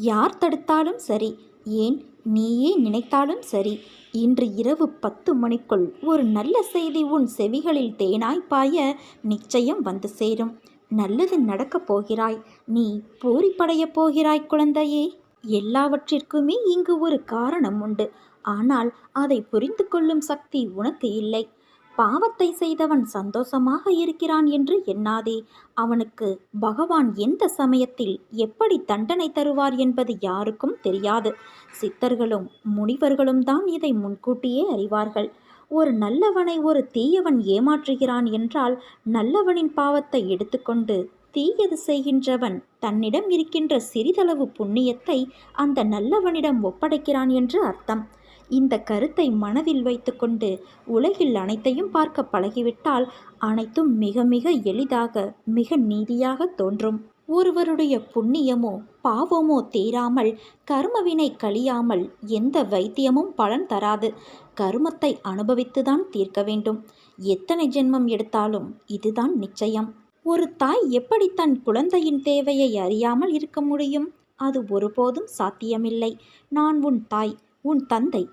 யார் தடுத்தாலும் சரி. ஏன் நீயே நினைத்தாலும் சரி. இன்று இரவு பத்து மணிக்குள் ஒரு நல்ல செய்தி உன் செவிகளில் தேனாய் பாய நிச்சயம் வந்து சேரும். நல்லது நடக்கப் போகிறாய். நீ பூரிப்படையப் போகிறாய் குழந்தையே. எல்லாவற்றிற்குமே இங்கு ஒரு காரணம் உண்டு. ஆனால் அதை புரிந்து கொள்ளும் சக்தி உனக்கு இல்லை. பாவத்தை செய்தவன் சந்தோஷமாக இருக்கிறான் என்று எண்ணாதே. அவனுக்கு பகவான் எந்த சமயத்தில் எப்படி தண்டனை தருவார் என்பது யாருக்கும் தெரியாது. சித்தர்களும் முனிவர்களும் தான் இதை முன்கூட்டியே அறிவார்கள். ஒரு நல்லவனை ஒரு தீயவன் ஏமாற்றுகிறான் என்றால் நல்லவனின் பாவத்தை எடுத்துக்கொண்டு தீயது செய்கின்றவன் தன்னிடம் இருக்கின்ற சிறிதளவு புண்ணியத்தை அந்த நல்லவனிடம் ஒப்படைக்கிறான் என்று அர்த்தம். இந்த கருத்தை மனதில் வைத்துக்கொண்டு உலகில் அனைத்தையும் பார்க்க பழகிவிட்டால் அனைத்தும் மிக மிக எளிதாக மிக நீதியாக தோன்றும். ஒருவருடைய புண்ணியமோ பாவமோ தீராமல் கர்மவினை கழியாமல் எந்த வைத்தியமும் பலன் தராது. கருமத்தை அனுபவித்துதான் தீர்க்க வேண்டும். எத்தனை ஜென்மம் எடுத்தாலும் இதுதான் நிச்சயம். ஒரு தாய் எப்படி தன் குழந்தையின் தேவையை அறியாமல் இருக்க முடியும்? அது ஒருபோதும் சாத்தியமில்லை. நான் உன் தாய் உன் தந்தை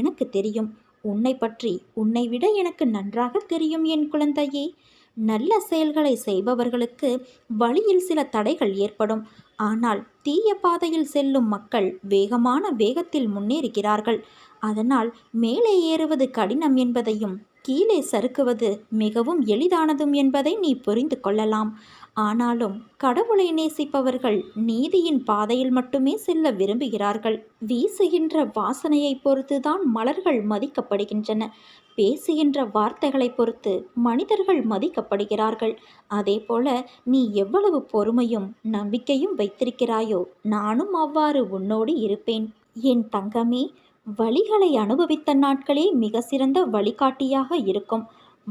எனக்கு தெரியும். உன்னை பற்றி உன்னை விட எனக்கு நன்றாக தெரியும் என் குழந்தையே. நல்ல செயல்களை செய்பவர்களுக்கு வழியில் சில தடைகள் ஏற்படும். ஆனால் தீய பாதையில் செல்லும் மக்கள் வேகமான வேகத்தில் முன்னேறுகிறார்கள். அதனால் மேலே ஏறுவது கடினம் என்பதையும் கீழே சறுக்குவது மிகவும் எளிதானதும் என்பதை நீ புரிந்து கொள்ளலாம். ஆனாலும் கடவுளை நேசிப்பவர்கள் நீதியின் பாதையில் மட்டுமே செல்ல விரும்புகிறார்கள். வீசுகின்ற வாசனையை பொறுத்துதான் மலர்கள் மதிக்கப்படுகின்றன. பேசுகின்ற வார்த்தைகளை பொறுத்து மனிதர்கள் மதிக்கப்படுகிறார்கள். அதேபோல நீ எவ்வளவு பொறுமையும் நம்பிக்கையும் வைத்திருக்கிறாயோ நானும் அவ்வாறு உன்னோடு இருப்பேன். என் தங்கமே வழிகளை அனுபவித்த நாட்களே மிக சிறந்த வழிகாட்டியாக இருக்கும்.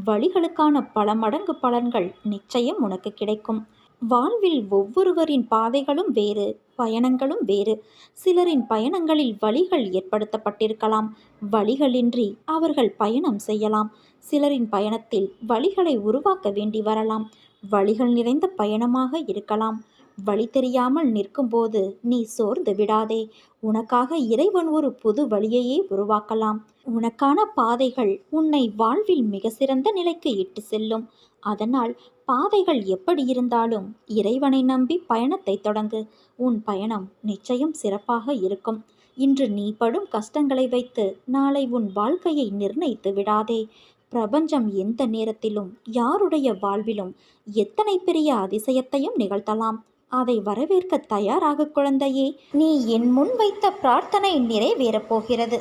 வழிகளுக்கான பல மடங்கு பலன்கள் நிச்சயம் உனக்கு கிடைக்கும். வாழ்வில் ஒவ்வொருவரின் பாதைகளும் வேறு பயணங்களும் வேறு. சிலரின் பயணங்களில் வழிகள் ஏற்படுத்தப்பட்டிருக்கலாம். வழிகளின்றி அவர்கள் பயணம் செய்யலாம். சிலரின் பயணத்தில் வழிகளை உருவாக்க வேண்டி வரலாம். வழிகள் நிறைந்த பயணமாக இருக்கலாம். வழி தெரியாமல் நிற்கும்போது நீ சோர்ந்து விடாதே. உனக்காக இறைவன் ஒரு புது வழியையே உருவாக்கலாம். உனக்கான பாதைகள் உன்னை வாழ்வில் மிக சிறந்த நிலைக்கு இட்டு செல்லும். அதனால் பாதைகள் எப்படி இருந்தாலும் இறைவனை நம்பி பயணத்தை தொடங்கு. உன் பயணம் நிச்சயம் சிறப்பாக இருக்கும். இன்று நீ படும் கஷ்டங்களை வைத்து நாளை உன் வாழ்க்கையை நிர்ணயித்து விடாதே. பிரபஞ்சம் எந்த நேரத்திலும் யாருடைய வாழ்விலும் எத்தனை பெரிய அதிசயத்தையும் நிகழ்த்தலாம். அதை வரவேற்க தயாராக குழந்தையே நீ என் முன் வைத்த பிரார்த்தனை நிறைவேறப் போகிறது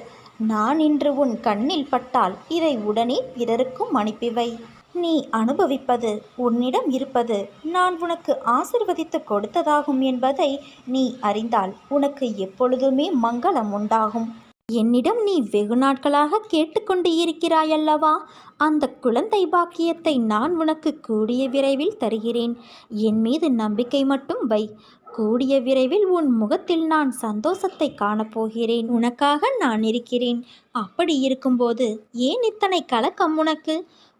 நான் இன்று உன் கண்ணில் பட்டால் இதை உடனே பிறருக்கும் அனுப்பிவை. நீ அனுபவிப்பது உன்னிடம் இருப்பது நான் உனக்கு ஆசிர்வதித்து கொடுத்ததாகும் என்பதை நீ அறிந்தால் உனக்கு எப்பொழுதுமே மங்களம் உண்டாகும். என்னிடம் நீ வெகு நாட்களாக கேட்டுக்கொண்டு இருக்கிறாயல்லவா? அந்த குழந்தை பாக்கியத்தை நான் உனக்கு கூடிய விரைவில் தருகிறேன். என் மீது நம்பிக்கை மட்டும் வை. கூடிய விரைவில் உன் முகத்தில் நான் சந்தோஷத்தை காணப்போகிறேன். உனக்காக நான் இருக்கிறேன். அப்படி இருக்கும்போது ஏன் இத்தனை கலக்கம் உனக்கு?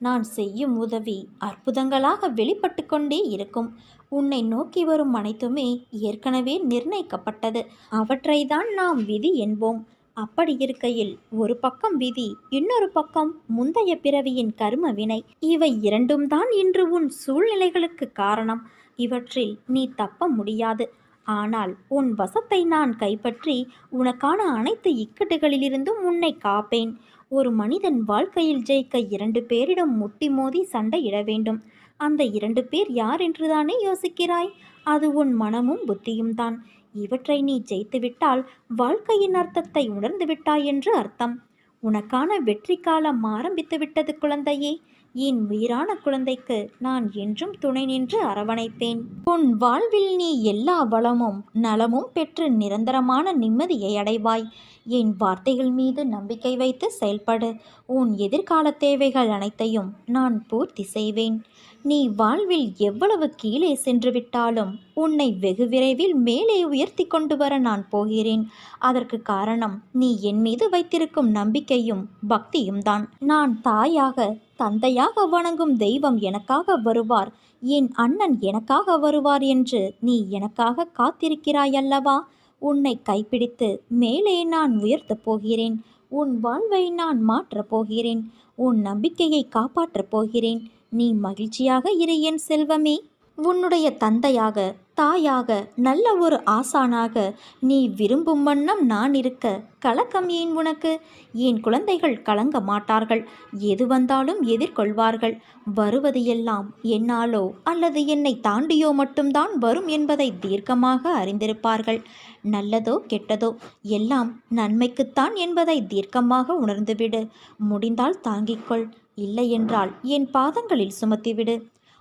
நான் செய்யும் உதவி அற்புதங்களாக வெளிப்பட்டு கொண்டே இருக்கும். உன்னை நோக்கி வரும் அனைத்துமே ஏற்கனவே நிர்ணயிக்கப்பட்டது. அவற்றை தான் நாம் விதி என்போம். அப்படி இருக்கையில் ஒரு பக்கம் விதி இன்னொரு பக்கம் முந்தைய பிறவியின் கரும வினை. இவை இரண்டும் தான் இன்று உன் சூழ்நிலைகளுக்கு காரணம். இவற்றில் நீ தப்ப முடியாது. ஆனால் உன் வசத்தை நான் கைப்பற்றி உனக்கான அனைத்து இக்கட்டுகளிலிருந்தும் உன்னை காப்பேன். ஒரு மனிதன் வாழ்க்கையில் ஜெயிக்க இரண்டு பேரிடம் முட்டி மோதி சண்டையிட வேண்டும். அந்த இரண்டு பேர் யார் என்றுதானே யோசிக்கிறாய்? அது உன் மனமும் புத்தியும் தான். இவற்றை நீ ஜெயித்துவிட்டால் வாழ்க்கையின் அர்த்தத்தை உணர்ந்து விட்டாய் என்று அர்த்தம். உனக்கான வெற்றி காலம் ஆரம்பித்து விட்டது குழந்தையே. என் உயிரான குழந்தைக்கு நான் என்றும் துணை நின்று அரவணைப்பேன் உன் வாழ்வில் நீ எல்லா வளமும் நலமும் பெற்று நிரந்தரமான நிம்மதியை அடைவாய். என் வார்த்தைகள் மீது நம்பிக்கை வைத்து செயல்படு. உன் எதிர்கால தேவைகள் அனைத்தையும் நான் பூர்த்தி செய்வேன். நீ வாழ்வில் எவ்வளவு கீழே சென்று விட்டாலும் உன்னை வெகு விரைவில் மேலே உயர்த்தி கொண்டு வர நான் போகிறேன். அதற்கு காரணம் நீ என் மீது வைத்திருக்கும் நம்பிக்கையும் பக்தியும் தான் நான் தாயாக தந்தையாக வணங்கும் தெய்வம் எனக்காக வருவார். என் அண்ணன் எனக்காக வருவார் என்று நீ எனக்காக காத்திருக்கிறாய் அல்லவா? உன்னை கைப்பிடித்து மேலே நான் உயர்த்தப் போகிறேன். உன் வாழ்வை நான் மாற்றப் போகிறேன். உன் நம்பிக்கையை காப்பாற்றப் போகிறேன். நீ மகிழ்ச்சியாக இரு என் செல்வமே. உன்னுடைய தந்தையாக தாயாக நல்ல ஒரு ஆசானாக நீ விரும்பும் வண்ணம் நான் இருக்க கலக்கம் ஏன் உனக்கு? என் குழந்தைகள் கலங்க மாட்டார்கள் எது வந்தாலும் எதிர்கொள்வார்கள் வருவது எல்லாம் என்னாலோ அல்லது என்னை தாண்டியோ மட்டும்தான் வரும் என்பதை தீர்க்கமாக அறிந்திருப்பார்கள். நல்லதோ கெட்டதோ எல்லாம் நன்மைக்குத்தான் என்பதை தீர்க்கமாக உணர்ந்துவிடு. முடிந்தால் தாங்கிக்கொள் இல்லையென்றால் என் பாதங்களில் சுமத்திவிடு.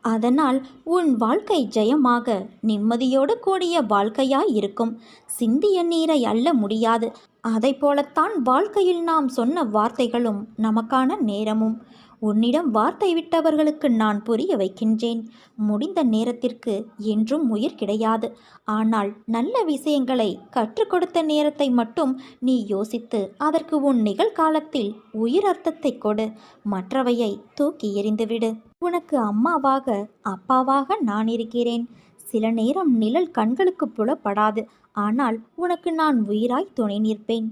அதனால் உன் வாழ்க்கை ஜெயமாக நிம்மதியோடு கூடிய வாழ்க்கையாய் இருக்கும். சிந்திய நீரை அல்ல முடியாது. அதை போலத்தான் வாழ்க்கையில் நாம் சொன்ன வார்த்தைகளும் நமக்கான நேரமும். உன்னிடம் வார்த்தை விட்டவர்களுக்கு நான் புரிய வைக்கின்றேன். முடிந்த நேரத்திற்கு என்றும் உயிர் கிடையாது. ஆனால் நல்ல விஷயங்களை கற்றுக் கொடுத்த நேரத்தை மட்டும் நீ யோசித்து அதற்கு உன் நிகழ்காலத்தில் உயிர் அர்த்தத்தை கொடு. மற்றவையை தூக்கி எறிந்துவிடு. உனக்கு அம்மாவாக அப்பாவாக நான் இருக்கிறேன். சில நேரம் நிழல் கண்களுக்கு புலப்படாது. ஆனால் உனக்கு நான் உயிராய் துணை நிற்பேன்.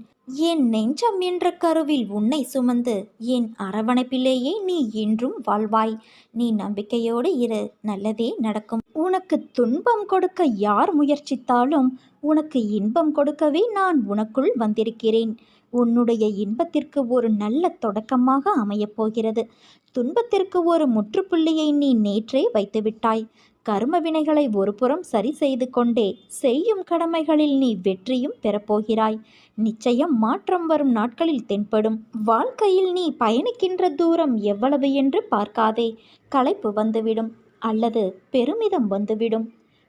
என் நெஞ்சம் என்ற கருவில் உன்னை சுமந்து என் அரவணைப்பிலேயே நீ என்றும் வாழ்வாய். நீ நம்பிக்கையோடு இரு நல்லதே நடக்கும். உனக்கு துன்பம் கொடுக்க யார் முயற்சித்தாலும் உனக்கு இன்பம் கொடுக்கவே நான் உனக்குள் வந்திருக்கிறேன். உன்னுடைய இன்பத்திற்கு ஒரு நல்ல தொடக்கமாக அமையப் போகிறது துன்பத்திற்கு ஒரு முற்றுப்புள்ளியை நீ நேற்றே வைத்துவிட்டாய். கர்ம வினைகளை ஒருபுறம் சரி செய்து கொண்டே செய்யும் கடமைகளில் நீ வெற்றியும் பெறப்போகிறாய். நிச்சயம் மாற்றம் வரும் நாட்களில் தென்படும். வாழ்க்கையில் நீ பயணிக்கின்ற தூரம் எவ்வளவு என்று பார்க்காதே. களைப்பு வந்துவிடும் அல்லது பெருமிதம் வந்துவிடும்.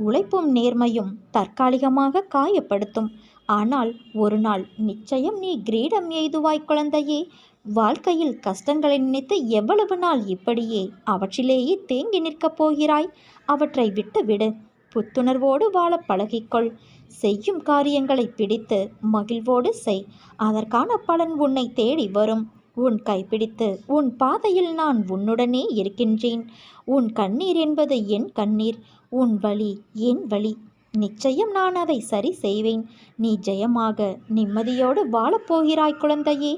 உழைப்பும் நேர்மையும் தற்காலிகமாக காயப்படுத்தும். ஆனால் ஒரு நாள் நிச்சயம் நீ கிரீடம் எய்துவாய் குழந்தையே. வாழ்க்கையில் கஷ்டங்களை நினைத்து எவ்வளவு நாள் இப்படியே அவற்றிலேயே தேங்கி நிற்கப் போகிறாய்? அவற்றை விட்டுவிடு. புத்துணர்வோடு வாழ பழகிக்கொள். செய்யும் காரியங்களை பிடித்து மகிழ்வோடு செய். அதற்கான பலன் உன்னை தேடி வரும். உன் கைப்பிடித்து உன் பாதையில் நான் உன்னுடனே இருக்கின்றேன். உன் கண்ணீர் என்பது என் கண்ணீர் உன் வழி என் வழி நிச்சயம் நான் அதை சரி செய்வேன். நீ ஜெயமாக நிம்மதியோடு வாழப்போகிறாய் குழந்தையே.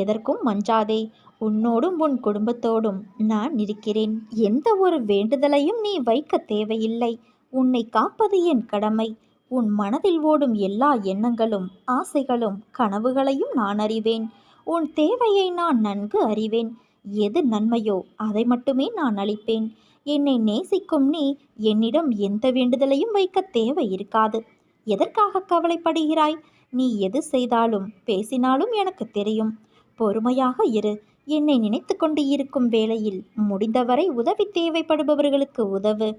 எதற்கும் மஞ்சாதே உன்னோடும் உன் குடும்பத்தோடும் நான் இருக்கிறேன். எந்த ஒரு வேண்டுதலையும் நீ வைக்க தேவையில்லை. உன்னை காப்பது என் கடமை. உன் மனதில் ஓடும் எல்லா எண்ணங்களும் ஆசைகளும் கனவுகளையும் நான் அறிவேன். உன் தேவையை நான் நன்கு அறிவேன். எது நன்மையோ அதை மட்டுமே நான் அளிப்பேன். என்னை நேசிக்கும் நீ என்னிடம் எந்த வேண்டுதலையும் வைக்க தேவை இருக்காது. எதற்காக கவலைப்படுகிறாய்? நீ எது செய்தாலும் பேசினாலும் எனக்கு தெரியும். பொறுமையாக இரு. என்னை நினைத்து கொண்டு இருக்கும் வேளையில் முடிந்தவரை உதவி தேவைப்படுபவர்களுக்கு உதவு.